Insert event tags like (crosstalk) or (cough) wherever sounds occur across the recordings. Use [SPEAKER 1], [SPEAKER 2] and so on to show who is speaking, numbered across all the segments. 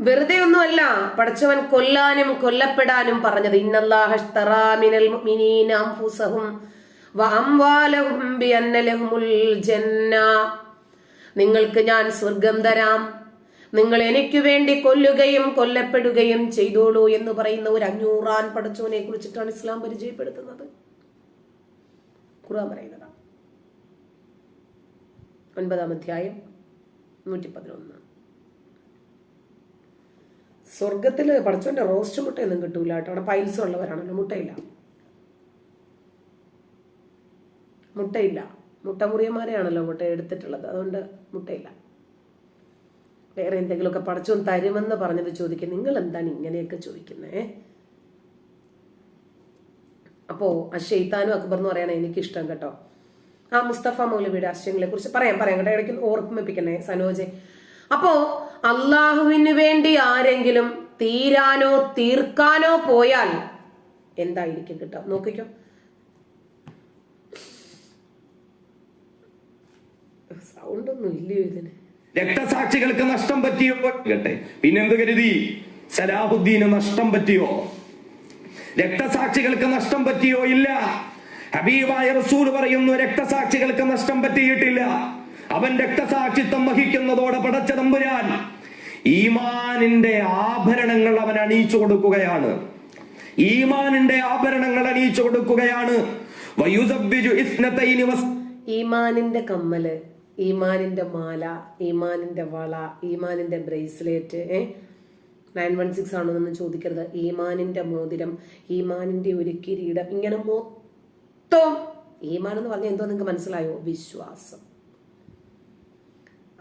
[SPEAKER 1] വെറുതെ ഒന്നുമല്ല പടച്ചവൻ കൊല്ലാനും കൊല്ലപ്പെടാനും പറഞ്ഞത് നിങ്ങൾക്ക് ഞാൻ സ്വർഗം തരാം. നിങ്ങൾ എനിക്ക് വേണ്ടി കൊല്ലുകയും കൊല്ലപ്പെടുകയും ചെയ്തോളൂ എന്ന് പറയുന്ന ഒരു അഞ്ഞൂറാൻ പഠിച്ചവനെ കുറിച്ചിട്ടാണ് ഇസ്ലാം പരിചയപ്പെടുത്തുന്നത്. ഖുർആൻ പറയുന്നതാണ്. ഒൻപതാം അധ്യായം നൂറ്റി പതിനൊന്ന് സ്വർഗത്തിൽ പടച്ചോന്റെ റോസ്റ്റ് മുട്ടയൊന്നും കിട്ടൂല കേട്ടോ. അവിടെ പൈൽസ് ഉള്ളവരാണല്ലോ മുട്ടയില്ല. മുട്ടയില്ല. മുട്ടമുറിയന്മാരെയാണല്ലോ മുട്ട എടുത്തിട്ടുള്ളത്. അതുകൊണ്ട് മുട്ടയില്ല. വേറെ എന്തെങ്കിലുമൊക്കെ പടച്ചോൻ തരുമെന്ന് പറഞ്ഞത് ചോദിക്കും നിങ്ങൾ എന്താണ് ഇങ്ങനെയൊക്കെ ചോദിക്കുന്നേ? അപ്പോ ആ അക്ബർ എന്ന് പറയണ എനിക്കിഷ്ടം കേട്ടോ. ആ മുസ്തഫ മൗലവിയുടെ ആശയങ്ങളെ കുറിച്ച് പറയാം പറയാം കേട്ടോ. ഇടയ്ക്ക് ഓർമ്മിപ്പിക്കണേ സനോജെ. അപ്പോ അള്ളാഹുവിന് വേണ്ടി ആരെങ്കിലും തീരാനോ തീർക്കാനോ പോയാൽ എന്തായിരിക്കും കേട്ടോ നോക്കിക്കോ. സൗണ്ട് ഒന്നും ഇല്ലയോ ഇതിന്?
[SPEAKER 2] രക്തസാക്ഷികൾക്ക് നഷ്ടം പറ്റിയോ? കേട്ടെ. പിന്നെന്ത് കരുതി? സലാഹുദ്ദീന് നഷ്ടം പറ്റിയോ? രക്തസാക്ഷികൾക്ക് നഷ്ടം പറ്റിയോ? ഇല്ല. ഹബീബായ റസൂൽ പറയുന്നു രക്തസാക്ഷികൾക്ക് നഷ്ടം പറ്റിയിട്ടില്ല. അവൻ രക്തസാക്ഷിത്വം വഹിക്കുന്നതോടെ പടച്ച തമ്പുരാൻ ഈമാനിന്റെ ആഭരണങ്ങൾ അവൻ അണിയിച്ചു കൊടുക്കുകയാണ്. ഈമാനിന്റെ ആഭരണങ്ങൾ അണിയിച്ചു കൊടുക്കുകയാണ്.
[SPEAKER 1] ഈമാനിന്റെ കമ്മൽ ഈമാനിന്റെ മാല ഈമാനിന്റെ വള ഈമാനിന്റെ ബ്രേസ്ലെറ്റ് ഏ? നയൻ വൺ സിക്സ് ആണോ ചോദിക്കരുത്. ഈമാനിന്റെ മോതിരം ഈമാനിന്റെ ഒരു കിരീടം ഇങ്ങനെ മൊത്തം ഈമാൻ എന്ന് പറഞ്ഞാൽ എന്തോ നിങ്ങൾക്ക് മനസ്സിലായോ? വിശ്വാസം.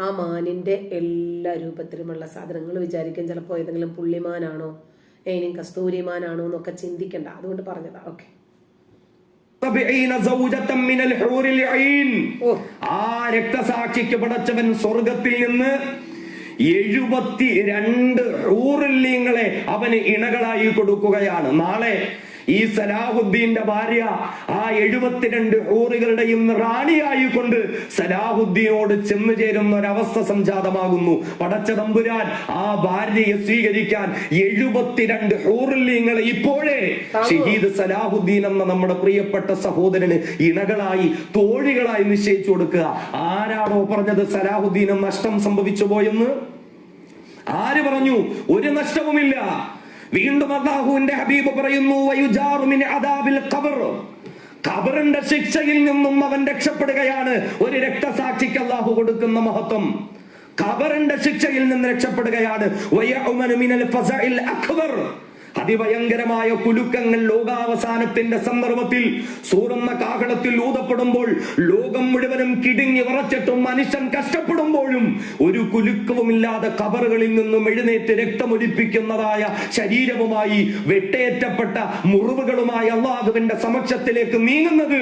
[SPEAKER 1] ആ മാനിന്റെ എല്ലാ രൂപത്തിലുമുള്ള സാധനങ്ങൾ വിചാരിക്കും ചിലപ്പോൾ ഏതെങ്കിലും പുള്ളിമാനാണോ ഏനും കസ്തൂരിമാനാണോ എന്നൊക്കെ ചിന്തിക്കണ്ട. അതുകൊണ്ട് പറഞ്ഞതാ. ഓക്കെ.
[SPEAKER 2] ആ രക്തസാക്ഷിക്ക് പടച്ചവൻ സ്വർഗത്തിൽ നിന്ന് എഴുപത്തി രണ്ട് ഹൂറില്യങ്ങളെ അവന് ഇണകളായി കൊടുക്കുകയാണ്. നാളെ ഈ സലാഹുദ്ദീന്റെ ഭാര്യ ആ എഴുപത്തിരണ്ട് ഹൂറുകളുടെയും റാണിയായി കൊണ്ട് സലാഹുദ്ദീനോട് ചെന്നു ചേരുന്ന ഒരവസ്ഥ സംജാതമാകുന്നു. പടച്ച തമ്പുരാൻ ആ ഭാര്യയെ സ്വീകരിക്കാൻ എഴുപത്തിരണ്ട് ഹൂറില്യങ്ങളെ ഇപ്പോഴേ ഷഹീദ് സലാഹുദ്ദീൻ എന്ന നമ്മുടെ പ്രിയപ്പെട്ട സഹോദരന് ഇണകളായി തോഴികളായി നിശ്ചയിച്ചു കൊടുക്കുക. ആരാണോ പറഞ്ഞത് സലാഹുദ്ദീനും നഷ്ടം സംഭവിച്ചു പോയെന്ന്? ആര് പറഞ്ഞു? ഒരു നഷ്ടവുമില്ല. വീണ്ടും അള്ളാഹുവിന്റെ ഹബീബ് പറയുന്നു ഖബറിന്റെ ശിക്ഷയിൽ നിന്നും അവൻ രക്ഷപ്പെടുകയാണ്. ഒരു രക്തസാക്ഷിക്ക് അള്ളാഹു കൊടുക്കുന്ന മഹത്വം. ഖബറിന്റെ ശിക്ഷയിൽ നിന്ന് രക്ഷപ്പെടുകയാണ്. അതിഭയങ്കരമായ കുലുക്കങ്ങൾ ലോകാവസാനത്തിന്റെ സന്ദർഭത്തിൽ സൂറന്ന കാഹളത്തിൽ ഊതപ്പെടുമ്പോൾ ലോകം മുഴുവനും കിടുങ്ങി വിറച്ചിട്ടും മനുഷ്യൻ കഷ്ടപ്പെടുമ്പോഴും ഒരു കുലുക്കവുമില്ലാതെ കബറുകളിൽ നിന്നും എഴുന്നേറ്റ് രക്തമൊലിപ്പിക്കുന്നതായ ശരീരവുമായി വെട്ടേറ്റപ്പെട്ട മുറിവുകളുമായി അള്ളാഹുവിന്റെ സമക്ഷത്തിലേക്ക് നീങ്ങുന്നത്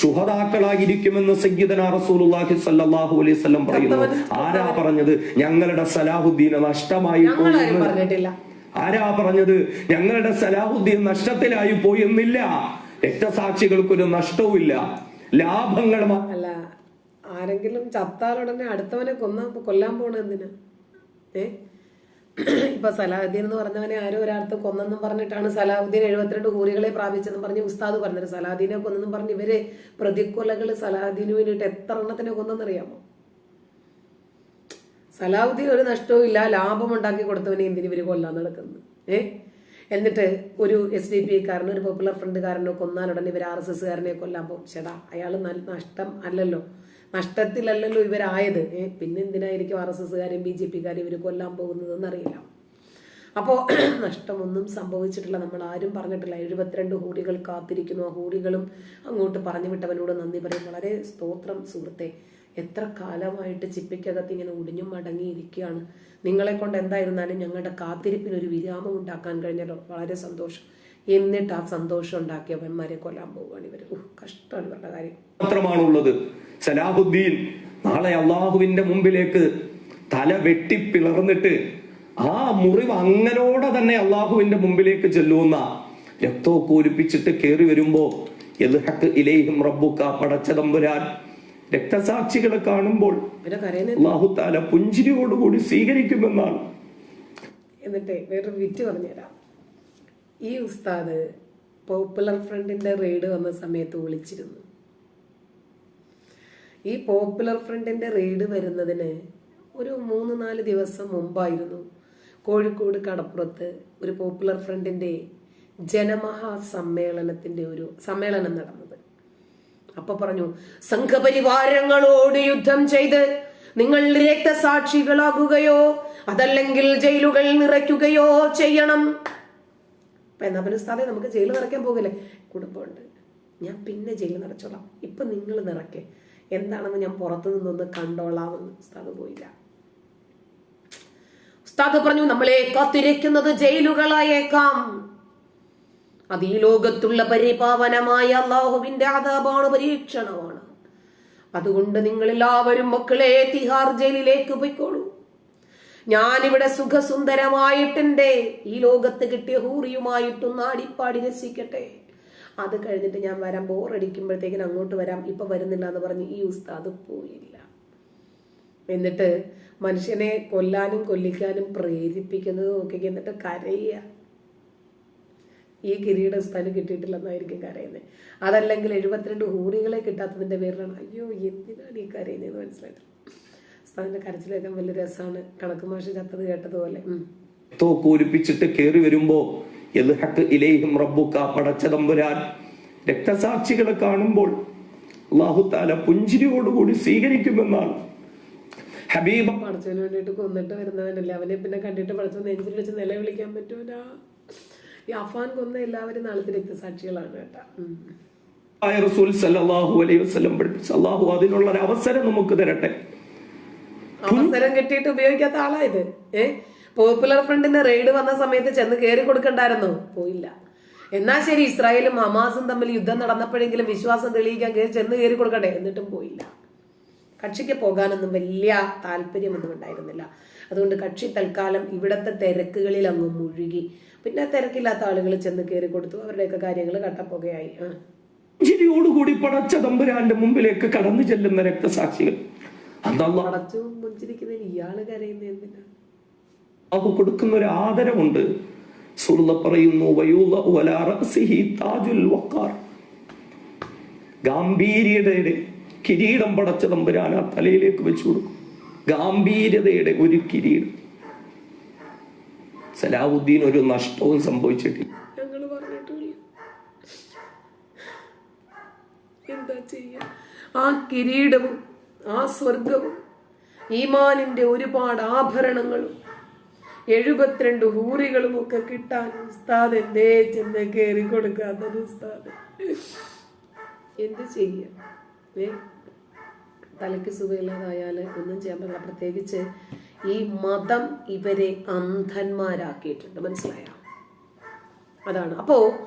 [SPEAKER 2] ശുഹതാക്കളായിരിക്കുമെന്ന് സയ്യിദന റസൂലുള്ളാഹി അലൈഹി വസല്ലം പറയുന്നു. ആരാ പറഞ്ഞത്? ഞങ്ങളുടെ സലാഹുദ്ദീനെ നഷ്ടമായി പോകുന്നു ആരാ പറഞ്ഞത്? ഞങ്ങളുടെ സലാഹുദ്ദീൻ നഷ്ടത്തിലായി പോയെന്നില്ല. രക്തസാക്ഷികൾക്കൊരു നഷ്ടവുമില്ല. ലാഭങ്ങൾ മാ-
[SPEAKER 1] അല്ല ആരെങ്കിലും ചത്താലുടനെ അടുത്തവനെ കൊന്നാ കൊല്ലാൻ പോണ എന്തിനാ? ഏ? ഇപ്പൊ സലാഹുദ്ദീൻ എന്ന് പറഞ്ഞവനെ ആരോ ഒരാൾക്ക് കൊന്നെന്നും പറഞ്ഞിട്ടാണ് സലാഹുദ്ദീൻ എഴുപത്തിരണ്ട് കൂറികളെ പ്രാപിച്ചെന്ന് പറഞ്ഞ് ഉസ്താദ് പറഞ്ഞത്. സലാഹുദ്ദീനെ കൊന്നെന്നും പറഞ്ഞ് ഇവർ പ്രതിക്കൊലകൾ സലാഹുദ്ദീന് വേണ്ടിയിട്ട് എത്ര എണ്ണത്തിനെ കൊന്നെന്നറിയാമോ? സലാഹുദ്ദീൻ ഒരു നഷ്ടവും ഇല്ല ലാഭം ഉണ്ടാക്കി കൊടുത്തവനെ എന്തിനു ഇവർ കൊല്ലാൻ നടക്കുന്നത് ഏ? എന്നിട്ട് ഒരു എസ് ഡി പി കാരനോ ഒരു പോപ്പുലർ ഫ്രണ്ട്കാരനോ കൊന്നാൽ ഉടനെ ഇവർ ആർ എസ് എസ്സുകാരനെ കൊല്ലാൻ പോകും. ചേടാ അയാൾ നഷ്ടം അല്ലല്ലോ. നഷ്ടത്തിലല്ലല്ലോ ഇവരായത്. ഏ പിന്നെ എന്തിനായിരിക്കും ആർ എസ് എസ്സുകാരും ബി ജെ പിക്കാരും ഇവർ കൊല്ലാൻ പോകുന്നതെന്ന് അറിയില്ല അപ്പോൾ (clears throat) നഷ്ടമൊന്നും സംഭവിച്ചിട്ടില്ല. നമ്മൾ ആരും പറഞ്ഞിട്ടില്ല. എഴുപത്തിരണ്ട് ഹൂഡികൾ കാത്തിരിക്കുന്നു. ആ ഹൂഡികളും അങ്ങോട്ട് പറഞ്ഞു വിട്ടവനോട് നന്ദി പറയും. വളരെ സ്തോത്രം സുഹൃത്തെ. എത്ര കാലമായിട്ട് ചിപ്പിക്കകത്ത് ഇങ്ങനെ ഒടിഞ്ഞും മടങ്ങിയിരിക്കുകയാണ്. നിങ്ങളെ കൊണ്ട് എന്തായിരുന്നാലും ഞങ്ങളുടെ കാത്തിരിപ്പിന് ഒരു വിരാമം ഉണ്ടാക്കാൻ കഴിഞ്ഞല്ലോ. വളരെ സന്തോഷം. എന്നിട്ട് ആ സന്തോഷം ഉണ്ടാക്കിയവന്മാരെ കൊല്ലാൻ പോവുകയാണ് ഇവർ കഷ്ടമാണ് ഇവരുടെ കാര്യം.
[SPEAKER 2] മാത്രമാണുള്ളത്. സലാഹുദ്ദീൻ നാളെ അള്ളാഹുവിന്റെ മുമ്പിലേക്ക് തല വെട്ടി പിളർന്നിട്ട് ആ മുറിവ് അങ്ങനോടെ തന്നെ അള്ളാഹുവിന്റെ മുമ്പിലേക്ക് ചെല്ലുന്ന രക്തമൊക്കെ ഒലിപ്പിച്ചിട്ട് കയറി വരുമ്പോ എൽഹക്ക് ഇലൈഹിം റബ്ബുക്ക പടച്ച തമ്പുരാൻ രക്തസാക്ഷികളെ കാണുമ്പോൾ
[SPEAKER 1] ഇവരെ കരയുന്ന
[SPEAKER 2] അള്ളാഹു താല പുഞ്ചിരിയോടുകൂടി സ്വീകരിക്കുമെന്നാണ്.
[SPEAKER 1] എന്നിട്ട് വേറൊരു വിറ്റ് പറഞ്ഞുതരാം. ഈ ഉസ്താദ് പോപ്പുലർ ഫ്രണ്ടിന്റെ റെയ്ഡ് വന്ന സമയത്ത് വിളിച്ചിരുന്നു. ഈ പോപ്പുലർ ഫ്രണ്ടിന്റെ റെയ്ഡ് വരുന്നതിന് ഒരു മൂന്ന് നാല് ദിവസം മുമ്പായിരുന്നു കോഴിക്കോട് കടപ്പുറത്ത് ഒരു പോപ്പുലർ ഫ്രണ്ടിന്റെ ജനമഹാ സമ്മേളനത്തിന്റെ ഒരു സമ്മേളനം നടന്നത്. അപ്പൊ പറഞ്ഞു സംഘപരിവാരങ്ങളോട് യുദ്ധം ചെയ്ത് നിങ്ങൾ രക്തസാക്ഷികളാകുകയോ അതല്ലെങ്കിൽ ജയിലുകൾ നിറയ്ക്കുകയോ ചെയ്യണം. അപ്പൊ എന്നാ പിന്നെ ഉസ്താദെ നമുക്ക് ജയിൽ നിറയ്ക്കാൻ പോകില്ലേ? കുടുംബമുണ്ട്. ഞാൻ പിന്നെ ജയിൽ നിറച്ചോളാം. ഇപ്പൊ നിങ്ങൾ നിറക്കേ എന്താണെന്ന് ഞാൻ പുറത്തു നിന്നൊന്ന് കണ്ടോളാമെന്ന് ഉസ്താദ് പോയില്ല. ഉസ്താദ് പറഞ്ഞു നമ്മളെ കാത്തിരിക്കുന്നത് ജയിലുകളായേക്കാം. അത് ഈ ലോകത്തുള്ള പരിപാവനമായ അള്ളാഹുവിന്റെ ആദാബാണ് പരീക്ഷണമാണ്. അതുകൊണ്ട് നിങ്ങൾ എല്ലാവരും മക്കളെ തിഹാർ ജയിലിലേക്ക് പോയിക്കോളൂ. ഞാനിവിടെ സുഖസുന്ദരമായിട്ടെന്റെ ഈ ലോകത്ത് കിട്ടിയ ഹൂറിയുമായിട്ടൊന്ന് ആടിപ്പാടി രസിക്കട്ടെ. അത് കഴിഞ്ഞിട്ട് ഞാൻ വരാം. ബോറടിക്കുമ്പോഴത്തേക്കിന് അങ്ങോട്ട് വരാം. ഇപ്പൊ വരുന്നില്ല എന്ന് പറഞ്ഞ് ഈ ഉസ്താദ് പോയില്ല. എന്നിട്ട് മനുഷ്യനെ കൊല്ലാനും കൊല്ലിക്കാനും പ്രേരിപ്പിക്കുന്നത് നോക്കി എന്നിട്ട് കരയുക ഈ കിരീടം സ്ഥലം കിട്ടിയിട്ടില്ലെന്നായിരിക്കും കരയുന്നത് അതല്ലെങ്കിൽ എഴുപത്തിരണ്ട് ഹൂറികളെ കിട്ടാത്തതിന്റെ പേരിലാണ്. അയ്യോ എന്തിനാണ് ഈ കരയുന്നതെന്ന് മനസ്സിലായിട്ടില്ല ഉസ്താദിന്റെ കരച്ചിലേക്കാൻ വലിയ രസമാണ്. കണക്ക് മാഷ് ചത്തത് കേട്ടതുപോലെ. ൂരിപ്പിച്ചിട്ട്
[SPEAKER 2] കയറി കേറി വരുമ്പോ ഇലൈഹിം റബ്ബുക പടച്ച തമ്പുരാൻ. രക്തസാക്ഷികളെ കാണുമ്പോൾ താല പുഞ്ചിരിയോടുകൂടി സ്വീകരിക്കുമെന്നാണ്. ഹബീബ
[SPEAKER 1] പടച്ചവന് വേണ്ടിയിട്ട് കൊന്നിട്ട് വരുന്നവനല്ലേ. അവനെ പിന്നെ കണ്ടിട്ട് പടച്ചവൻ വെച്ച് നിലവിളിക്കാൻ പറ്റൂല. ഈ അഫാൻ കൊന്ന എല്ലാവരും നാളത്തെ രക്തസാക്ഷികളാണ് കേട്ടോ.
[SPEAKER 2] റസൂൽ സല്ലല്ലാഹു അലൈഹി വസല്ലം പഠിപ്പിച്ചു അള്ളാഹു അതിനുള്ള ഒരു അവസരം നമുക്ക് തരട്ടെ.
[SPEAKER 1] അവസരം കിട്ടിയിട്ട് ഉപയോഗിക്കാത്ത ആളാ ഇത്. ഏ? പോപ്പുലർ ഫ്രണ്ടിന്റെ റെയ്ഡ് വന്ന സമയത്ത് ചെന്ന് കയറി കൊടുക്കണ്ടായിരുന്നു. പോയില്ല. എന്നാ ശരി ഇസ്രായേലും ഹമാസും തമ്മിൽ യുദ്ധം നടന്നപ്പോഴെങ്കിലും വിശ്വാസം തെളിയിക്കാൻ കയറി ചെന്ന് കയറി കൊടുക്കണ്ടേ എന്നിട്ടും പോയില്ല. കക്ഷിക്ക് പോകാനൊന്നും വലിയ താല്പര്യമൊന്നും ഉണ്ടായിരുന്നില്ല. അതുകൊണ്ട് കക്ഷി തൽക്കാലം ഇവിടത്തെ തിരക്കുകളിൽ അങ്ങ് മുഴുകി. പിന്നെ തിരക്കില്ലാത്ത ആളുകൾ ചെന്ന് കയറി കൊടുത്തു. അവരുടെയൊക്കെ കാര്യങ്ങൾ കട്ടപ്പുകയായി ആ.
[SPEAKER 2] പുഞ്ചിരിയോടുകൂടി പടച്ച തമ്പുരാന്റെ മുമ്പിലേക്ക് കടന്നു ചെല്ലുന്ന രക്തസാക്ഷികൾ. അള്ളാഹു അള്ളാഹു കൊടുക്കുന്ന ഒരു ആദരവുണ്ട്. സുറുള്ള പറയുന്നു ഗാംഭീര്യതയുടെ കിരീടം പടച്ച തമ്പുരാൻ ആ തലയിലേക്ക് വെച്ചു കൊടുക്കും. ഗാംഭീര്യതയുടെ ഒരു കിരീടം. സലാഹുദ്ദീൻ ഒരു നഷ്ടവും സംഭവിച്ചിട്ടില്ല.
[SPEAKER 1] പറഞ്ഞിട്ടില്ല എന്താ ചെയ്യ? ആ കിരീടവും ആ സ്വർഗവും ഈമാനിന്റെ ഒരുപാട് ആഭരണങ്ങളും എഴുപത്തിരണ്ട് ഹൂറികളും ഒക്കെ കിട്ടാൻ ഉസ്താദ് എന്തേ ചെന്ന് കയറി കൊടുക്കാത്തത് ഉസ്താദ്? എന്ത് ചെയ്യ? ഏ? തലയ്ക്ക് സുഖമില്ലാതായാൽ ഒന്നും ചെയ്യാൻ പറ്റില്ല. പ്രത്യേകിച്ച് ഈ മതം ഇവരെ അന്ധന്മാരാക്കിയിട്ടുണ്ട്. മനസ്സിലായോ? അതാണ്. അപ്പോ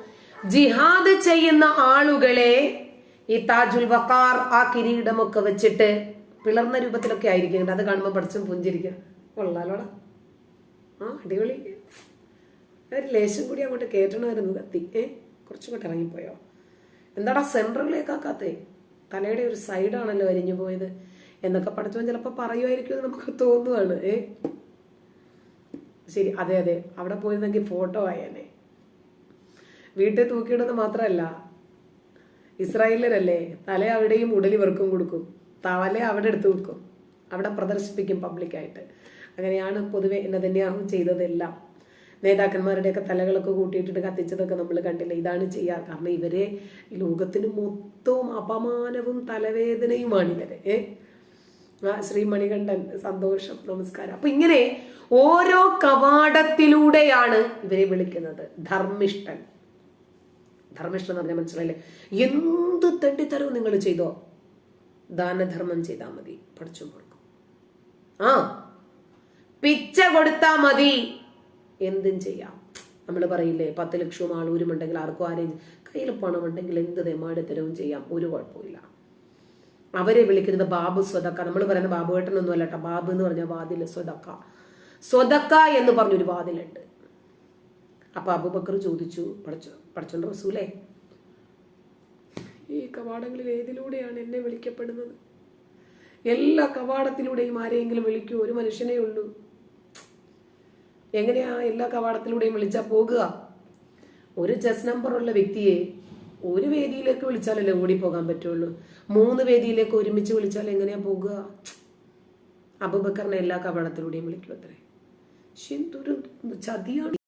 [SPEAKER 1] ജിഹാദ് ചെയ്യുന്ന ആളുകളെ ഈ താജുൽ വക്കാർ ആ കിരീടമൊക്കെ വെച്ചിട്ട് പിളർന്ന രൂപത്തിലൊക്കെ ആയിരിക്കും അത് കാണുമ്പോൾ പഠിച്ചും പുഞ്ചിരിക്കുക കൊള്ളാലോടാ. ആ അടിപൊളി. ഒരു ലേശം കൂടി അങ്ങോട്ട് കയറ്റണമായിരുന്നു കത്തി. ഏ കുറച്ചുകൂടെ ഇറങ്ങിപ്പോയോ? എന്താടാ സെൻട്രലിലേക്കാക്കാത്തേ തലയുടെ ഒരു സൈഡാണല്ലോ അരിഞ്ഞു പോയത്. എന്നൊക്കെ പഠിച്ചവൻ ചിലപ്പോൾ പറയുമായിരിക്കും എന്ന് നമുക്ക് തോന്നുവാണ്. ഏ? ശരി അതെ അതെ. അവിടെ പോയിരുന്നെങ്കിൽ ഫോട്ടോ ആയേനെ വീട്ടിൽ തൂക്കിയിടുന്നത് മാത്രമല്ല ഇസ്രായേലിലല്ലേ തല അവിടെയും ഉടലി വെറുക്കും കൊടുക്കും. തല അവിടെ എടുത്ത് വെക്കും. അവിടെ പ്രദർശിപ്പിക്കും പബ്ലിക്കായിട്ട്. അങ്ങനെയാണ് പൊതുവെ നെതന്യാഹു ചെയ്തതെല്ലാം. നേതാക്കന്മാരുടെയൊക്കെ തലകളൊക്കെ കൂട്ടിയിട്ടിട്ട് കത്തിച്ചതൊക്കെ നമ്മൾ കണ്ടില്ല? ഇതാണ് ചെയ്യാറ് കാരണം ഇവരെ ലോകത്തിന് മൊത്തവും അപമാനവും തലവേദനയുമാണ് ഇവരെ. ഏഹ് ശ്രീ മണികണ്ഠൻ സന്തോഷം നമസ്കാരം. അപ്പൊ ഇങ്ങനെ ഓരോ കവാടത്തിലൂടെയാണ് ഇവരെ വിളിക്കുന്നത്. ധർമ്മിഷ്ഠൻ. ധർമ്മിഷ്ഠൻ എന്ന് പറഞ്ഞാൽ മനസ്സിലായില്ലേ? എന്ത് തെണ്ടിത്തരവും നിങ്ങൾ ചെയ്തോ ദാനധർമ്മം ചെയ്താൽ മതി. പഠിച്ചു കൊടുക്കും. ആ പിച്ച കൊടുത്താ മതി. എന്തും ചെയ്യാം. നമ്മൾ പറയില്ലേ പത്ത് ലക്ഷവും ആളൂരും ഉണ്ടെങ്കിൽ ആർക്കും ആരെയും കയ്യിൽ പണമുണ്ടെങ്കിൽ എന്ത് തെമാടിത്തരവും ചെയ്യാം. ഒരു കുഴപ്പമില്ല അവരെ വിളിക്കുന്നത് ബാബു സ്വതക്ക നമ്മൾ പറയുന്ന ബാബു ഏട്ടനൊന്നും അല്ല കേട്ടോ. ബാബു എന്ന് പറഞ്ഞ വാതിൽ സ്വതക്ക സ്വതക്ക എന്ന് പറഞ്ഞൊരു വാതിലുണ്ട്. അപ്പൊ അബുബക്കർ ചോദിച്ചു പഠിച്ചു പഠിച്ചോണ്ട് റസൂലേ? ഈ കവാടങ്ങളിൽ ഏതിലൂടെയാണ് എന്നെ വിളിക്കപ്പെടുന്നത്? എല്ലാ കവാടത്തിലൂടെയും ആരെയെങ്കിലും വിളിക്കൂ ഒരു മനുഷ്യനെ ഉള്ളൂ. എങ്ങനെയാ എല്ലാ കവാടത്തിലൂടെയും വിളിച്ചാ പോകുക? ഒരു ചെസ് നമ്പറുള്ള വ്യക്തിയെ ഒരു വേദിയിലേക്ക് വിളിച്ചാലല്ലേ ഓടി പോകാൻ പറ്റുള്ളൂ? മൂന്ന് വേദിയിലേക്ക് ഒരുമിച്ച് വിളിച്ചാൽ എങ്ങനെയാ പോകുക? അബുബക്കറിനെ എല്ലാ കവണത്തിലൂടെയും വിളിക്കും അത്രേ പക്ഷെ ചതിയാണ്.